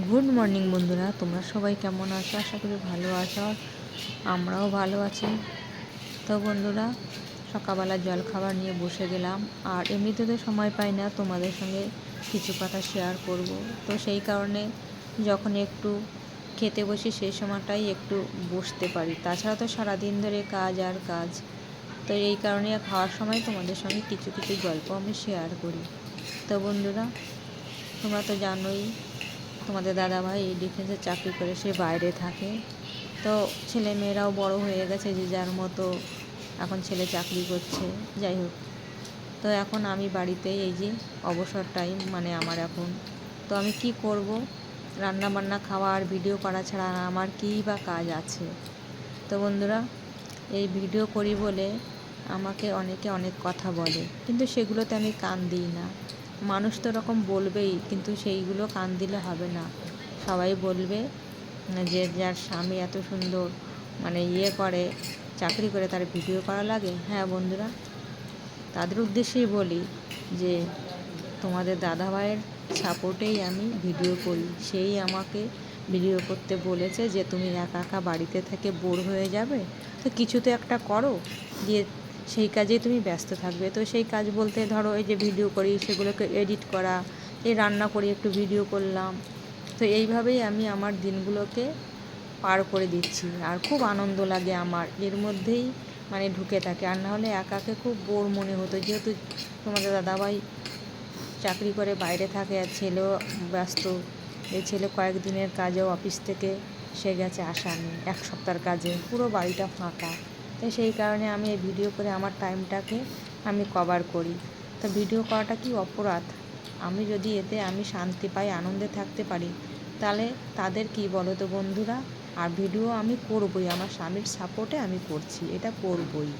Good morning বন্ধুরা। তোমরা সবাই কেমন আছো? আশা করি ভালো আছো। আমরাও ভালো আছি। তো বন্ধুরা, সকালবেলা জলখাবার নিয়ে বসে গেলাম। আর এমনিতে তো সময় পাই না, তোমাদের সঙ্গে কিছু কথা শেয়ার করব। তো সেই কারণে যখন একটু খেতে বসি, সেই সময়টাই একটু বসতে পারি। তাছাড়া তো সারাদিন ধরে কাজ আর কাজ। তো এই কারণে খাওয়ার সময় তোমাদের সঙ্গে কিছু কিছু গল্প আমি শেয়ার করি। তো বন্ধুরা, তোমরা তো জানোই তোমাদের দাদাভাই এই ডিফেন্সে চাকরি করে, সে বাইরে থাকে। তো ছেলে মেয়েরাও বড় হয়ে গেছে যে যার মতো এখন ছেলে চাকরি করছে। যাই হোক, তো এখন আমি বাড়িতে এই যে অবসর টাইম মানে আমার এখন। তো আমি কি করব? রান্না বান্না খাওয়া আর ভিডিও করা ছাড়া আমার কী বা কাজ আছে? তো বন্ধুরা, এই ভিডিও করি বলে আমাকে অনেকে অনেক কথা বলে, কিন্তু সেগুলোতে আমি কান দিই না। মানুষ তো এরকম বলবেই, কিন্তু সেইগুলো কান দিলে হবে না। সবাই বলবে যে যার স্বামী এত সুন্দর মানে ইয়ে করে, চাকরি করে তার ভিডিও করা লাগে। হ্যাঁ বন্ধুরা, তাদের উদ্দেশ্যেই বলি যে তোমাদের দাদাভাইয়ের সাপোর্টেই আমি ভিডিও করি। সেই আমাকে ভিডিও করতে বলেছে যে, তুমি একা একা বাড়িতে থেকে বোর হয়ে যাবে? তো কিছু তো একটা করো, দিয়ে সেই কাজেই তুমি ব্যস্ত থাকবে। তো সেই কাজ বলতে ধরো এই যে ভিডিও করি, সেগুলোকে এডিট করা, এই রান্না করি, একটু ভিডিও করলাম। তো এইভাবেই আমি আমার দিনগুলোকে পার করে দিচ্ছি। আর খুব আনন্দ লাগে আমার, এর মধ্যেই মানে ঢুকে থাকে। আর নাহলে একাকে খুব বোর মনে হতো, যেহেতু তোমাদের দাদাভাই চাকরি করে বাইরে থাকে আর ছেলেও ব্যস্ত। এই ছেলে কয়েকদিনের কাজেও অফিস থেকে সে গেছে আসা নেই এক সপ্তাহের কাজে। পুরো বাড়িটা ফাঁকা। তো সেই কারণে আমি এই ভিডিও করে আমার টাইমটাকে আমি কভার করি। তো ভিডিও করাটা কি অপরাধ? আমি যদি এতে আমি শান্তি পাই, আনন্দে থাকতে পারি, তাহলে তাদের কি বলো তো বন্ধুরা? আর ভিডিও আমি করবই, আমার স্বামীর সাপোর্টে আমি করছি, এটা করবই।